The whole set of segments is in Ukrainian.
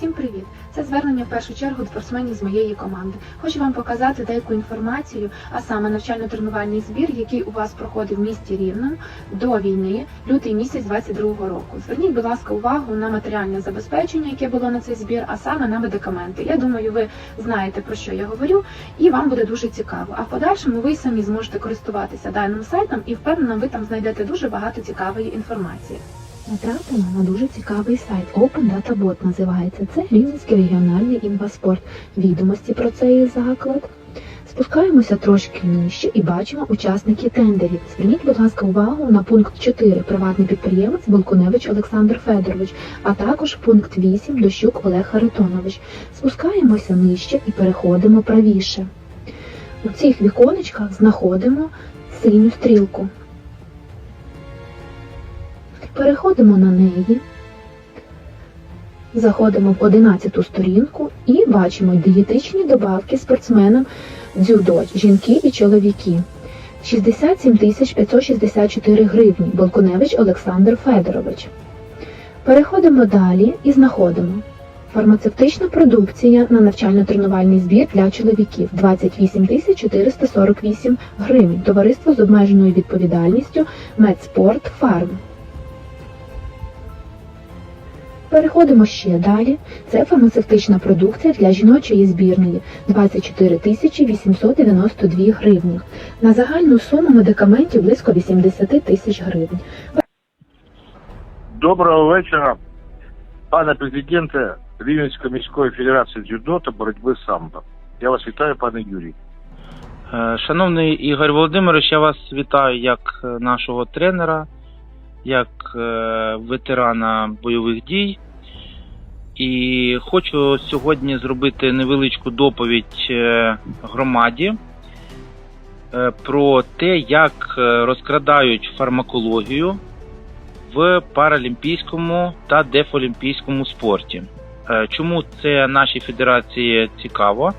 Всім привіт! Це звернення в першу чергу до спортсменів з моєї команди. Хочу вам показати деяку інформацію, а саме навчально-тренувальний збір, який у вас проходив в місті Рівному до війни, лютий місяць 22-го року. Зверніть, будь ласка, увагу на матеріальне забезпечення, яке було на цей збір, а саме на медикаменти. Я думаю, ви знаєте про що я говорю, і вам буде дуже цікаво. А в подальшому ви самі зможете користуватися даним сайтом і впевнена, ви там знайдете дуже багато цікавої інформації. Натрапила на дуже цікавий сайт Open Data Bot називається. Це Рівненський регіональний інваспорт. Відомості про цей заклад. Спускаємося трошки нижче і бачимо учасників тендерів. Зверніть, будь ласка, увагу на пункт 4 приватний підприємець Булкуневич Олександр Федорович, а також пункт 8 Дощук Олег Харитонович. Спускаємося нижче і переходимо правіше. У цих віконечках знаходимо синю стрілку. Переходимо на неї, заходимо в 11 сторінку і бачимо дієтичні добавки спортсменам дзюдо, жінки і чоловіки. 67 564 гривні. Болкуневич Олександр Федорович. Переходимо далі і знаходимо. Фармацевтична продукція на навчально-тренувальний збір для чоловіків 28 448 гривень. Товариство з обмеженою відповідальністю Медспорт Фарм. Переходимо ще далі. Це фармацевтична продукція для жіночої збірної 24 тисячі 892 гривні. На загальну суму медикаментів близько 80 тисяч гривень. Доброго вечора, пане президенте Рівненської міської федерації дзюдо та боротьби самбо. Я вас вітаю, пане Юрій. Е, Шановний Ігор Володимирович, я вас вітаю як е, нашого тренера, як е, ветерана бойових дій. І хочу сьогодні зробити невеличку доповідь е, громаді е, про те, як розкрадають фармакологію в паралімпійському та дефолімпійському спорті. Чому це нашій федерації цікаво?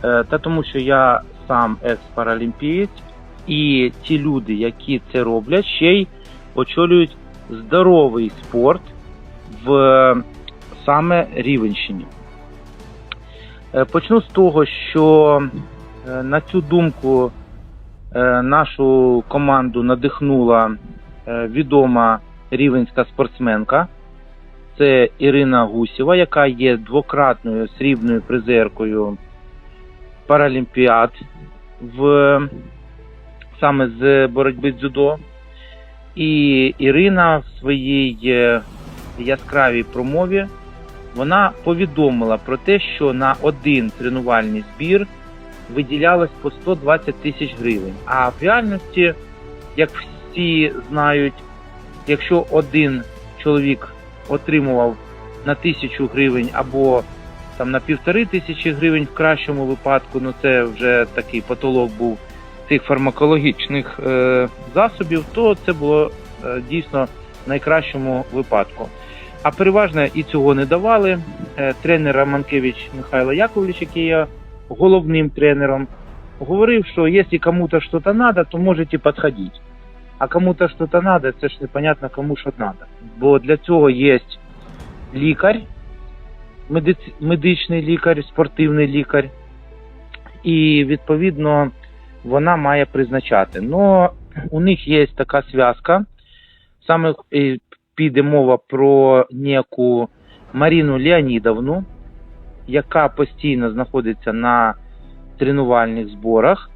Та тому, що я сам екс-паралімпієць, і ті люди, які це роблять, ще й очолюють здоровий спорт в саме Рівенщині. Е, Почну з того, що е, на цю думку е, нашу команду надихнула відома рівенська спортсменка. Це Ірина Гусєва, яка є двократною срібною призеркою паралімпіад в саме з боротьби з дзюдо. І Ірина в своїй е, яскравій промові вона повідомила про те, що на один тренувальний збір виділялось по 120 тисяч гривень. А в реальності, як всі знають, якщо один чоловік отримував на тисячу гривень або там на півтори тисячі гривень в кращому випадку, ну це вже такий потолок був цих фармакологічних е, засобів, то це було е, дійсно найкращому випадку. А переважно і цього не давали. Е, тренер Романкевич Михайло Яковлевич, який є головним тренером, говорив, що якщо кому-то щось треба, то можете підходити. А кому-то щось треба, це ж непонятно кому що треба. Бо для цього є лікар, медичний лікар, спортивний лікар, і відповідно вона має призначати. Но у них є така зв'язка. Саме е, піде мова про ніяку Маріну Леонідовну, яка постійно знаходиться на тренувальних зборах.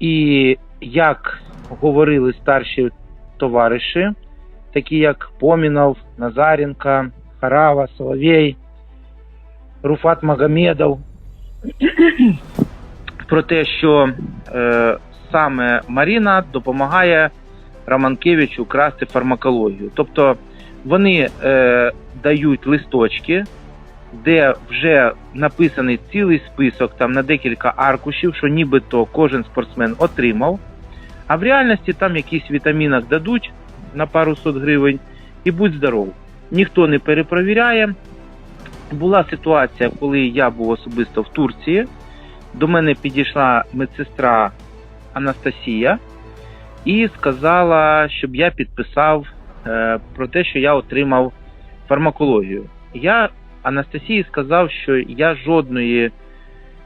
І як говорили старші товариші, такі як Помінов, Назаренко, Харава, Соловей, Руфат Магомедов, про те, що е, саме Маріна допомагає Романкевичу красти фармакологію. Тобто вони е, дають листочки, де вже написаний цілий список там на декілька аркушів, що нібито кожен спортсмен отримав. А в реальності там якийсь вітамінок дадуть на пару сот гривень і будь здоров. Ніхто не перепровіряє. Була ситуація, коли я був особисто в Турції. До мене підійшла медсестра Анастасія і сказала, щоб я підписав е, про те, що я отримав фармакологію. Я Анастасії сказав, що я жодної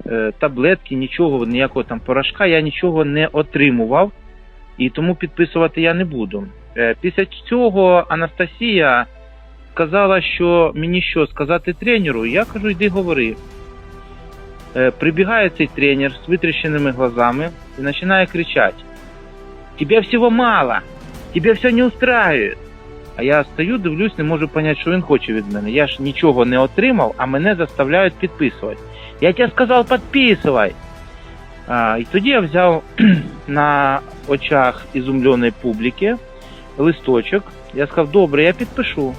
е, таблетки, нічого, ніякого там порошка, я нічого не отримував, і тому підписувати я не буду. Е, після цього Анастасія сказала, що мені що сказати тренеру, я кажу, йди говори. Е, прибігає цей тренер з витріщеними глазами і починає кричати: Тебе всього мало, тебе все не устраивает. А я стою, дивлюсь, не можу зрозуміти, що він хоче від мене. Я ж нічого не отримав, а мене заставляють підписувати. Я тебе сказав, підписуй. А, і тоді я взяв на очах ізумленої публіки листочок. Я сказав, добре, я підпишу.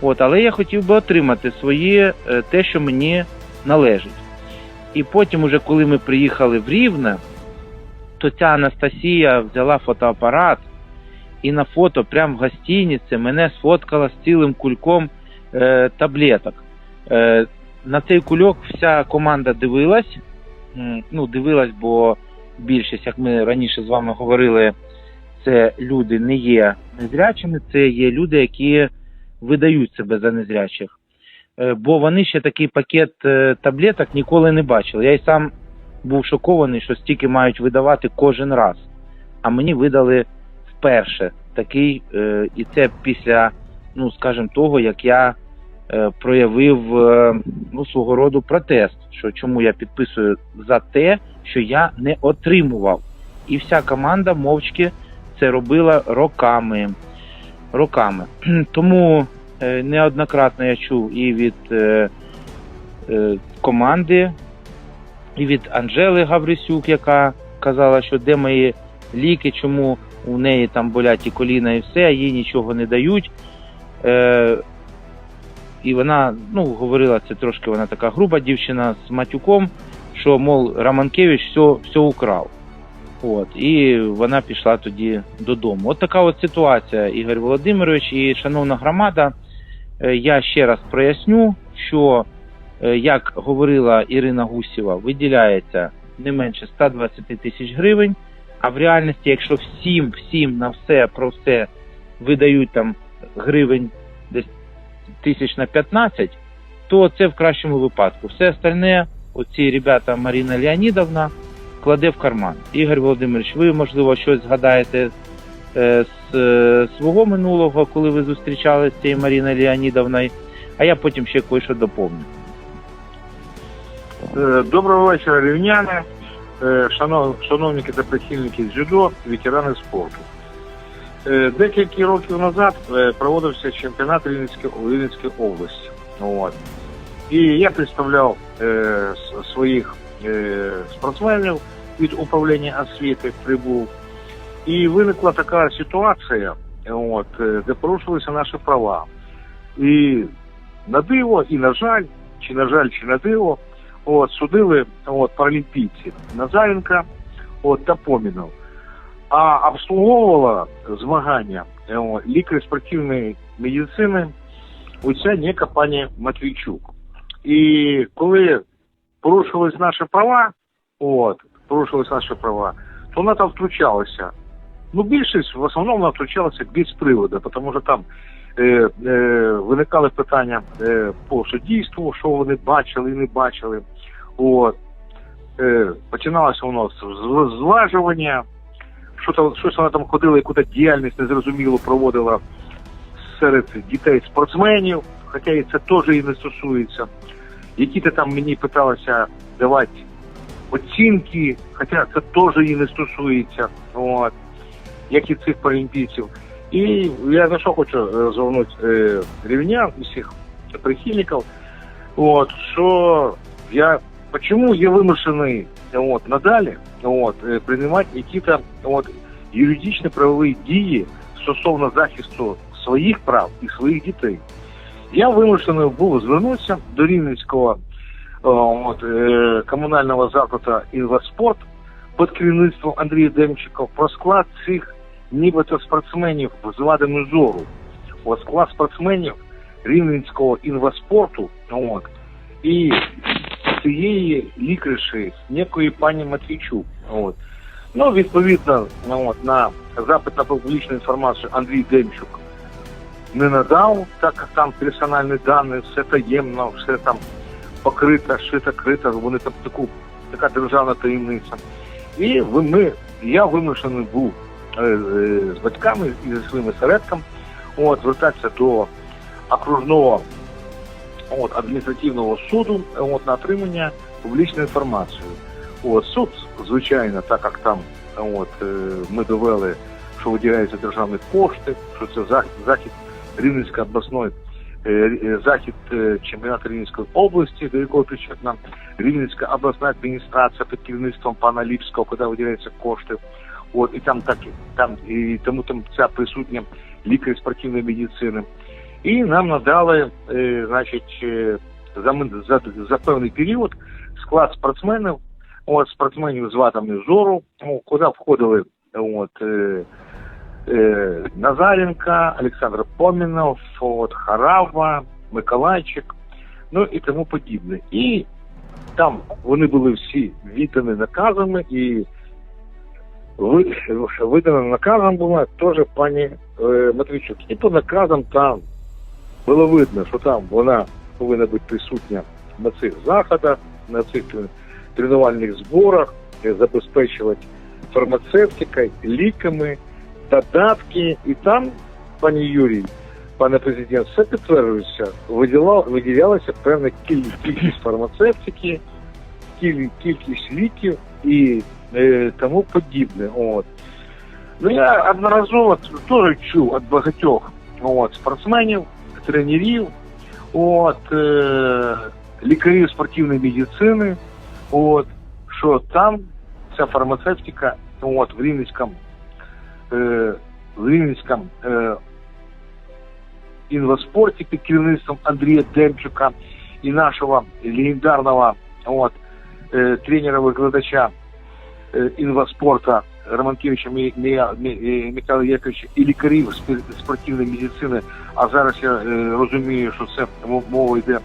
От, але я хотів би отримати своє е, те, що мені належить. І потім, уже коли ми приїхали в Рівне, то ця Анастасія взяла фотоапарат і на фото прямо в гостиниці мене сфоткала з цілим кульком е, таблеток. Е, на цей кульок вся команда дивилась. Ну, дивилась, бо більшість, як ми раніше з вами говорили, це люди не є незрячими, це є люди, які видають себе за незрячих. Е, Бо вони ще такий пакет е, таблеток ніколи не бачили. Я й сам був шокований, що стільки мають видавати кожен раз. А мені видали вперше такий, е, і це після, ну скажімо, того, як я проявив ну, свого роду протест, що чому я підписую за те, що я не отримував. І вся команда мовчки це робила роками. Роками. Тому неоднократно я чув і від е, е, команди, і від Анжели Гаврисюк, яка казала, що де мої ліки, чому у неї там болять і коліна, і все, їй нічого не дають. Е, і вона ну, говорила це трошки, вона така груба дівчина з матюком, що, мов, Романкевич все, все украв. От, і вона пішла тоді додому. От така от ситуація, Ігор Володимирович і шановна громада. Е, Я ще раз проясню, що, е, як говорила Ірина Гусєва, виділяється не менше 120 тисяч гривень. А в реальності, якщо всім, всім на все про все видають там гривень десь тисяч на 15, то це в кращому випадку. Все остальне, оці ребята Маріна Леонідовна кладе в карман. Ігор Володимирович, ви можливо щось згадаєте з е, свого минулого, коли ви зустрічалися з цією Маріною Леонідовною, а я потім ще кое-що доповню. Е, Доброго вечора, рівняни, Е, шановники та прихильники дзюдо, ветерани спорту. Е, Декілька років назад е, проводився чемпіонат Рівненської, області. От. І я представляв е, своїх е, спортсменів від управління освіти прибув. І виникла така ситуація, от, е, де порушилися наші права. І на диво, і на жаль, чи на жаль, чи на диво, от, судили от, паралімпійці Назаренка от, та Помінов. А обслуговувала змагання от, лікар спортивної медицини оця нека пані Матвійчук. І коли порушились наші права, от, порушились наші права, то вона там втручалася. Ну, більшість в основному втручалася без приводу, тому що там е, е, виникали питання е, по суддійству, що вони бачили і не бачили. От. Е, починалося у нас зважування, що там, щось вона там ходила, якусь діяльність незрозуміло проводила серед дітей спортсменів, хоча і це теж і не стосується. Які ти там мені питалися давати оцінки, хоча це теж її не стосується, от, як і цих паралімпійців. І я за що хочу е, звернути е, рівнян і прихильників, от, що я почему я вимушений от, надалі от, е, приймати якісь от, юридичні правові дії стосовно захисту своїх прав і своїх дітей. Я вимушений був звернутися до Рівненського от, е, комунального закладу «Інваспорт» під керівництвом Андрія Демчика про склад цих нібито спортсменів з вадами зору. От склад спортсменів Рівненського інваспорту от, і цієї лікарші, некої пані Матвійчук. От. Ну, відповідно, от, на запит на публічну інформацію Андрій Демчук не надав, так як там персональні дані, все таємно, все там покрито, шито, крито, вони там таку, така державна таємниця. І ми, я вимушений був з батьками і зі своїм осередком от, звертатися до окружного от, адміністративного суду от, на отримання публічної інформації. От, суд, звичайно, так як там от, е, ми довели, що виділяються державні кошти, що це захід, захід Рівненської обласної е, е, захід е, чемпіонату Рівненської області, до якого причетна Рівненська обласна адміністрація під керівництвом пана Ліпського, куди виділяються кошти. От і там так там і тому там ця присутня лікар спортивної медицини. І нам надали, е, значить, е, за, за, за певний період склад спортсменів, от спортсменів з вадами зору, ну, куди входили от, е, е, Назаренко, Олександр Помінов, от, Харава, Миколайчик, ну і тому подібне. І там вони були всі віддані наказами, і ви- видана наказом була теж пані е, Матвійчук. І по наказам там було видно, що там вона повинна бути присутня на цих заходах, на цих е, тренувальних зборах, е, забезпечувати фармацевтикою, ліками, додатки. І там, пані Юрій, пане президент, все підтверджується. Виділа, виділялася певна кіль- кількість фармацевтики, кіль- кількість ліків і е, тому подібне. От. Ну, я одноразово теж чув від багатьох от, спортсменів, тренерів, от, е, лікарів спортивної медицини, от, що там ця фармацевтика от, в Рівненському, е, в Рівненському е, інваспорті під керівництвом Андрія Демчука і нашого легендарного от, е, тренера-викладача е, інваспорта Романкевича е, Михайла Яковича і лікарів спортивної медицини. А зараз я е, розумію, що це мова йде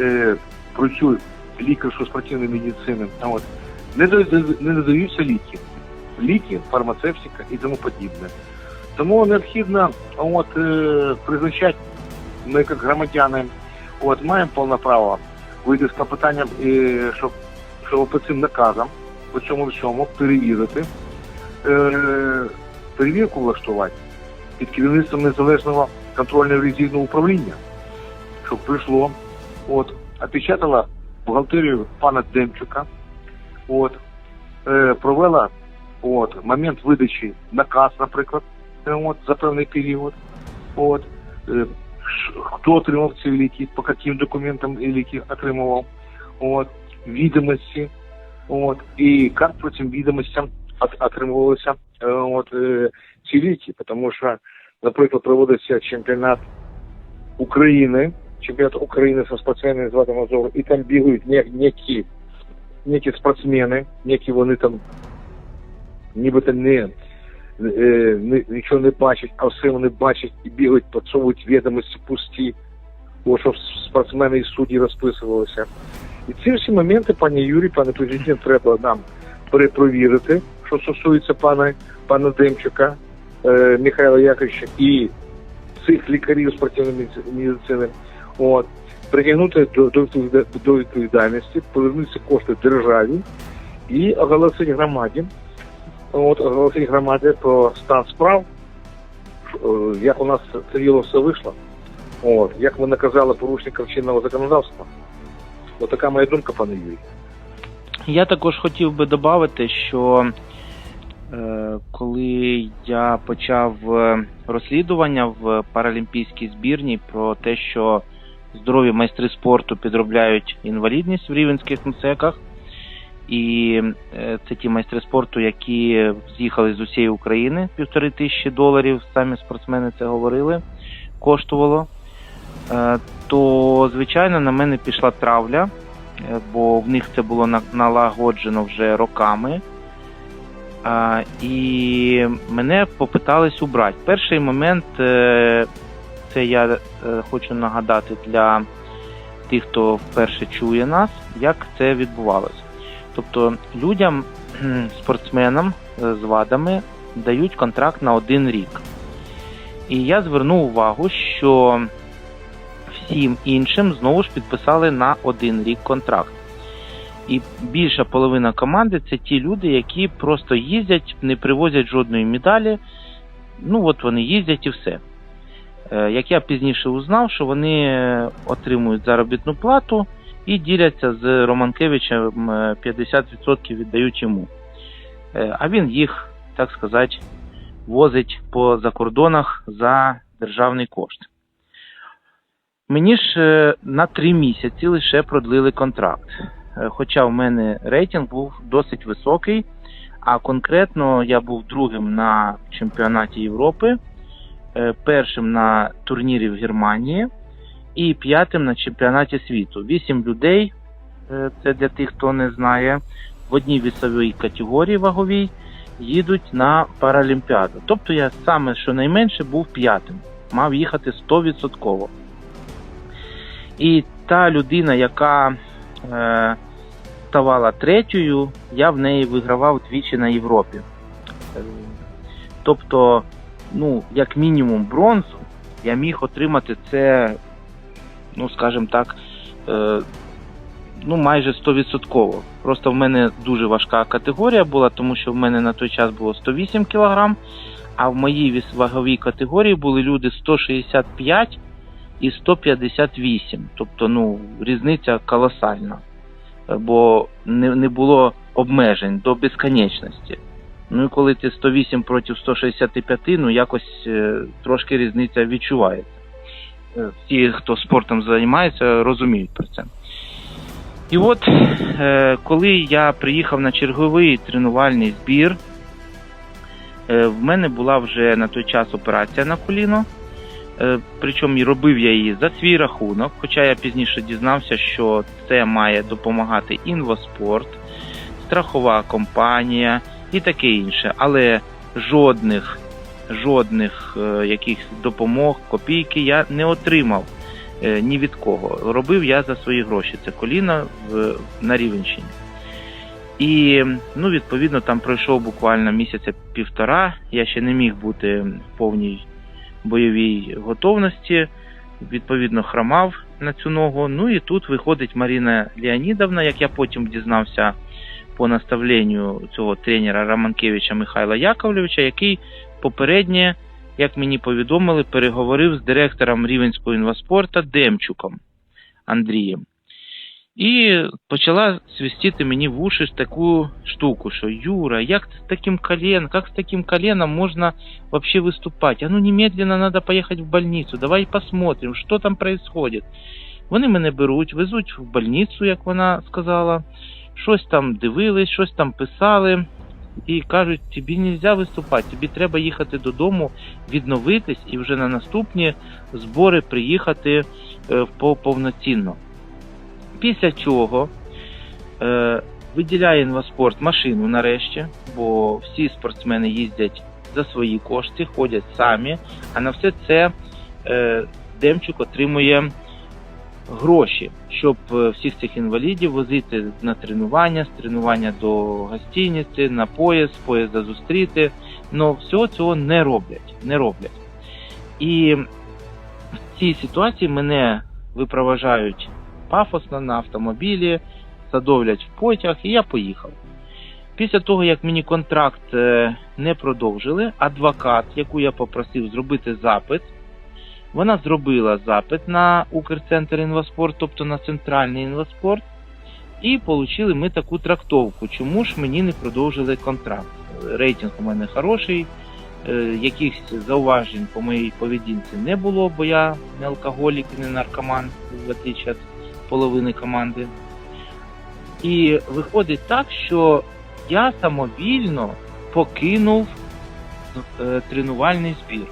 е, про цю лікарську спортивної медицини. От. Не, надаються ліки. Ліки, фармацевтика і тому подібне. Тому необхідно от, е, призначати, ми як громадяни, от, маємо повне право вийти з клопотанням, е, щоб, щоб по цим наказам, по цьому всьому перевірити, е, перевірку влаштувати під керівництвом незалежного контрольно-ревізійного управління, щоб прийшло, от, опечатала бухгалтерію пана Демчука, от, е, провела от, момент видачі наказ, наприклад, е, от, за певний період, от, е, хто отримав ці ліки, по яким документам ліки отримував, от, відомості, от, і цим відомостям от, отримувалися е, от, ці ліки, тому що, наприклад, проводиться чемпіонат України, чемпіонат України со спортсменами з Вадимазору, і там бігають не- некі, некі спортсмени, які вони там нібито не, е, не, нічого не бачать, а все вони бачать і бігають, підсовують відомості пусті, о, щоб спортсмени і судді розписувалися. І ці всі моменти, пані Юрій, пане президент, треба нам перепровірити, що стосується пана, пана Демчука, е, Михайла Яковича і цих лікарів спортивної медицини. От, притягнути до, до, до відповідальності, повернутися кошти державі і оголосити громаді, от, оголосити громаді про стан справ, е, як у нас це діло все вийшло, от, як ми наказали порушників чинного законодавства. Ось така моя думка, пане Юрій. Я також хотів би додати, що е, коли я почав е, розслідування в паралімпійській збірній про те, що здорові майстри спорту підробляють інвалідність в рівенських МСЕКах, і е, це ті майстри спорту, які з'їхали з усієї України, півтори тисячі доларів, самі спортсмени це говорили, коштувало. Е, То, звичайно, на мене пішла травля, е, бо в них це було налагоджено вже роками. І мене попитались убрати. Перший момент, е, це я е, хочу нагадати для тих, хто вперше чує нас, як це відбувалося. Тобто людям, спортсменам е, з вадами дають контракт на один рік. І я звернув увагу, що всім іншим знову ж підписали на один рік контракт. І більша половина команди це ті люди, які просто їздять, не привозять жодної медалі. Ну от вони їздять і все. Е, Як я пізніше узнав, що вони е, отримують заробітну плату і діляться з Романкевичем е, 50% віддають йому. Е, А він їх, так сказати, возить по закордонах за державний кошт. Мені ж е, на три місяці лише продлили контракт. Е, Хоча в мене рейтинг був досить високий, а конкретно я був другим на чемпіонаті Європи, е, першим на турнірі в Германії і п'ятим на чемпіонаті світу. Вісім людей, це для тих, хто не знає, в одній вісовій категорії ваговій їдуть на Паралімпіаду. Тобто я саме щонайменше був п'ятим, мав їхати 100%. І та людина, яка е, ставала третьою, я в неї вигравав двічі на Європі. Тобто, ну, як мінімум, бронзу я міг отримати це, ну, скажімо так, е, ну, майже 100%. Просто в мене дуже важка категорія була, тому що в мене на той час було 108 кг, а в моїй ваговій категорії були люди 165 і 158. Тобто, ну, різниця колосальна. Е, Бо не, не було обмежень до безконечності. Ну і коли ти 108 проти 165, ну якось е, трошки різниця відчувається. Е, Ті, хто спортом займається, розуміють про це. І от, коли я приїхав на черговий тренувальний збір, в мене була вже на той час операція на коліно. Е, Причому робив я її за свій рахунок, хоча я пізніше дізнався, що це має допомагати інвоспорт, страхова компанія і таке інше. Але жодних, жодних е, якихось допомог, копійки я не отримав е, ні від кого. Робив я за свої гроші. Це коліна в, на Рівенщині. І ну, відповідно там пройшов буквально місяця півтора. Я ще не міг бути в повній бойовій готовності, відповідно, хромав на цю ногу. Ну і тут виходить Маріна Леонідовна, як я потім дізнався по наставленню цього тренера Романкевича Михайла Яковлевича, який попереднє, як мені повідомили, переговорив з директором Рівенського інваспорта Демчуком Андрієм. І почала свистіти мені в уші таку штуку, що Юра, як з таким колен, як з таким коленом можна вообще выступать? А ну немедленно надо поехать в больницу, давай посмотрим, що там происходит. Вони мене беруть, везуть в больницю, як вона сказала, щось там дивились, щось там писали. І кажуть, тобі не можна виступати, тобі треба їхати додому, відновитись і вже на наступні збори приїхати е, повноцінно. Після чого е, виділяє інваспорт машину нарешті, бо всі спортсмени їздять за свої кошти, ходять самі, а на все це е, Демчук отримує гроші, щоб е, всіх цих інвалідів возити на тренування, з тренування до гостиниці, на поїзд, поїзда зустріти. Но всього цього не роблять. Не роблять. І в цій ситуації мене випроважають пафосно на автомобілі, садовлять в потяг, і я поїхав. Після того, як мені контракт е, не продовжили, адвокат, яку я попросив зробити запит, вона зробила запит на Укрцентр інваспорт, тобто на центральний інваспорт, і отримали ми таку трактовку, чому ж мені не продовжили контракт. Рейтинг у мене хороший, е, якихось зауважень по моїй поведінці не було, бо я не алкоголік і не наркоман, в отличие від половини команди. І виходить так, що я самовільно покинув е, тренувальний збір.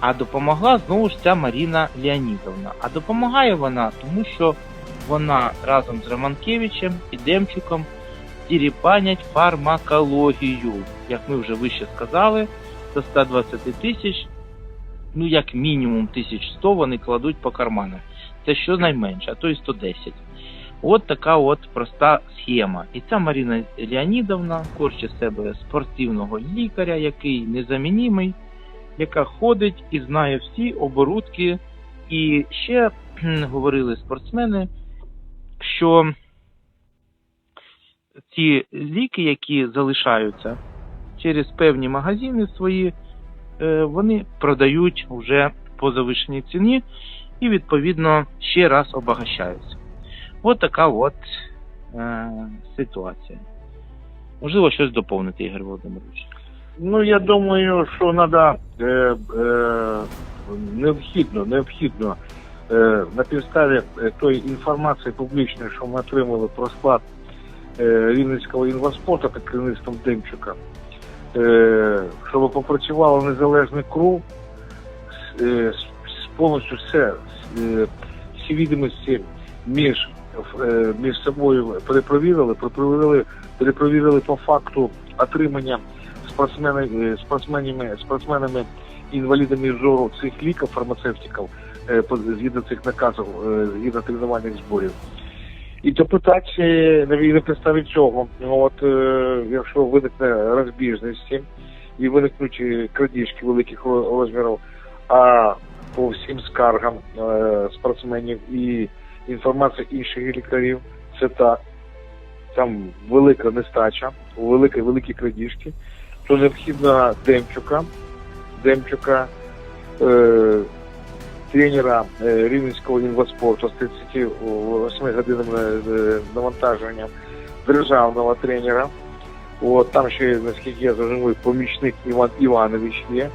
А допомогла знову ж ця Маріна Леонідовна. А допомагає вона, тому що вона разом з Романкевичем і Демчуком діріпанять фармакологію. Як ми вже вище сказали, до 120 тисяч, ну як мінімум 1100 вони кладуть по карманах. Це щонайменше, а то і 110. От така от проста схема. І ця Маріна Леонідовна корчить з себе спортивного лікаря, який незамінімий, яка ходить і знає всі оборудки. І ще говорили спортсмени, що ці ліки, які залишаються через певні магазини свої, е, вони продають вже по завищеній ціні і відповідно ще раз обагащаються. От така от е, ситуація. Можливо, щось доповнити, Ігор Володимирович. Ну, я думаю, що треба е, е, необхідно, необхідно е, на підставі е, тої інформації публічної, що ми отримали про склад е, Рівненського інваспорту під керівництвом Демчука, е, щоб попрацювало незалежний круг, с- е, с- повністю все, е, всі відомості між, е, між собою перепровірили, перепровірили, перепровірили по факту отримання спортсмени, е, спортсменами, спортсменами інвалідами зору цих ліків, фармацевтиків, згідно цих наказів, згідно тренувальних зборів. І допитати е, на підставі цього, от е, якщо виникне розбіжності і виникнуть е, крадіжки великих розмірів, а по всім скаргам е, спортсменів і інформація інших лікарів, це так. Там велика нестача, великі, великі крадіжки, то необхідно Демчука, Демчука, е, тренера е, Рівненського інваспорту з 38 годинами е, навантаження, державного тренера. От, там ще, наскільки я зрозумів, помічник Іван Іванович є.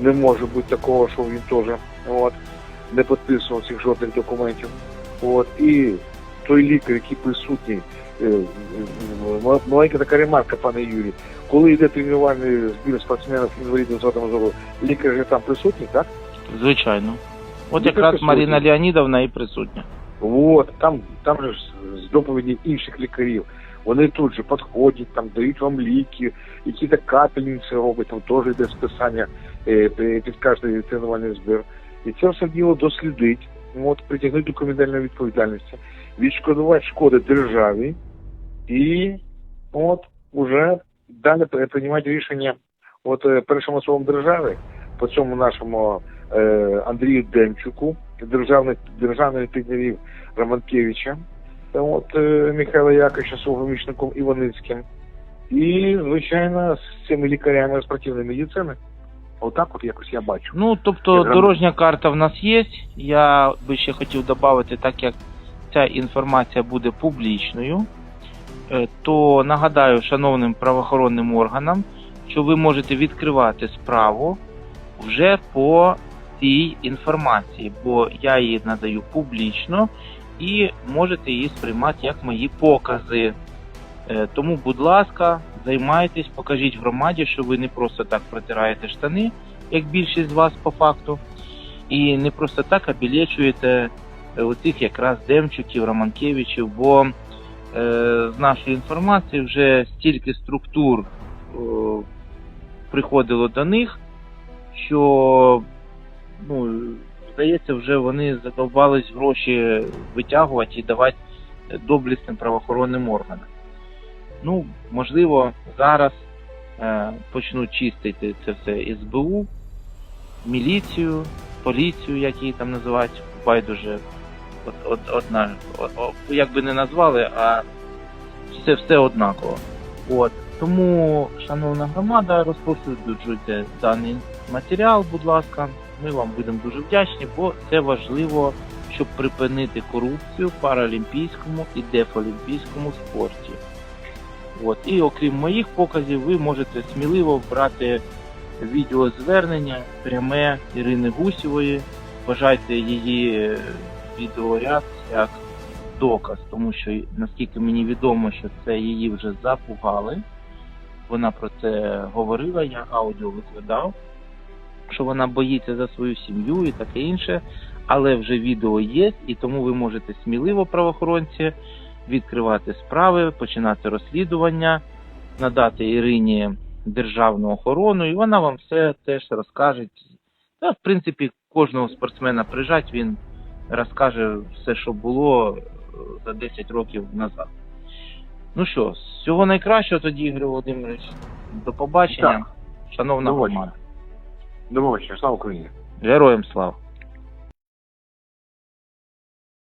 Не може бути такого, що він теж от, не підписував цих жодних документів. От, і той лікар, який присутній, е, е, маленька така ремарка, пане Юрій. Коли йде тренувальний збір спортсменів інвалідів з вадами зору, лікар же там присутній, так? Звичайно. От Ну, якраз присутні. Маріна Леонідовна і присутня. От, там, там же ж з доповіді інших лікарів. Вони тут же підходять, там дають вам ліки, якісь капельниці роблять, там теж йде списання е, під під кожний тренувальний збір. І це все діло дослідить, от, притягнути до кримінальної відповідальності, відшкодувати шкоди державі і от уже далі при- приймати рішення от е, першим особам держави по цьому нашому е, Андрію Демчуку, державний державний тренерів Романкевича, та от е, Михайла Яковича з помічником Іваницьким. І, звичайно, з цими лікарями спортивної медицини. Отак от якось я бачу. Ну, тобто Якраз- дорожня карта в нас є. Я би ще хотів додати, так як ця інформація буде публічною, е, то нагадаю шановним правоохоронним органам, що ви можете відкривати справу вже по цій інформації, бо я її надаю публічно і можете її сприймати як мої покази. Е, Тому, будь ласка, займайтесь, покажіть громаді, що ви не просто так протираєте штани, як більшість з вас по факту, і не просто так обілечуєте е, оцих якраз Демчуків, Романкевичів, бо е, з нашої інформації вже стільки структур е, приходило до них, що здається, вже вони задовбались гроші витягувати і давати доблесним правоохоронним органам. Ну, можливо, зараз е, почнуть чистити це все СБУ, міліцію, поліцію, як її там називають, байдуже от, от, одна, о- о, як би не назвали, а все, все однаково. От. Тому, шановна громада, розповсюджуйте даний матеріал, будь ласка. Ми вам будемо дуже вдячні, бо це важливо, щоб припинити корупцію в паралімпійському і дефолімпійському спорті. От. І окрім моїх показів, ви можете сміливо брати відеозвернення пряме Ірини Гусєвої. Вважайте її е, відеоряд як доказ, тому що наскільки мені відомо, що це її вже запугали. Вона про це говорила, я аудіо викладав, що вона боїться за свою сім'ю і таке інше. Але вже відео є, і тому ви можете сміливо, правоохоронці, відкривати справи, починати розслідування, надати Ірині державну охорону, і вона вам все теж розкаже. Та, в принципі, кожного спортсмена прижать, він розкаже все, що було е, за 10 років назад. Ну що, всього найкращого тоді, Ігор Володимирович. До побачення. Так. Шановна громада. До побачення, слава Україні! Героям слава!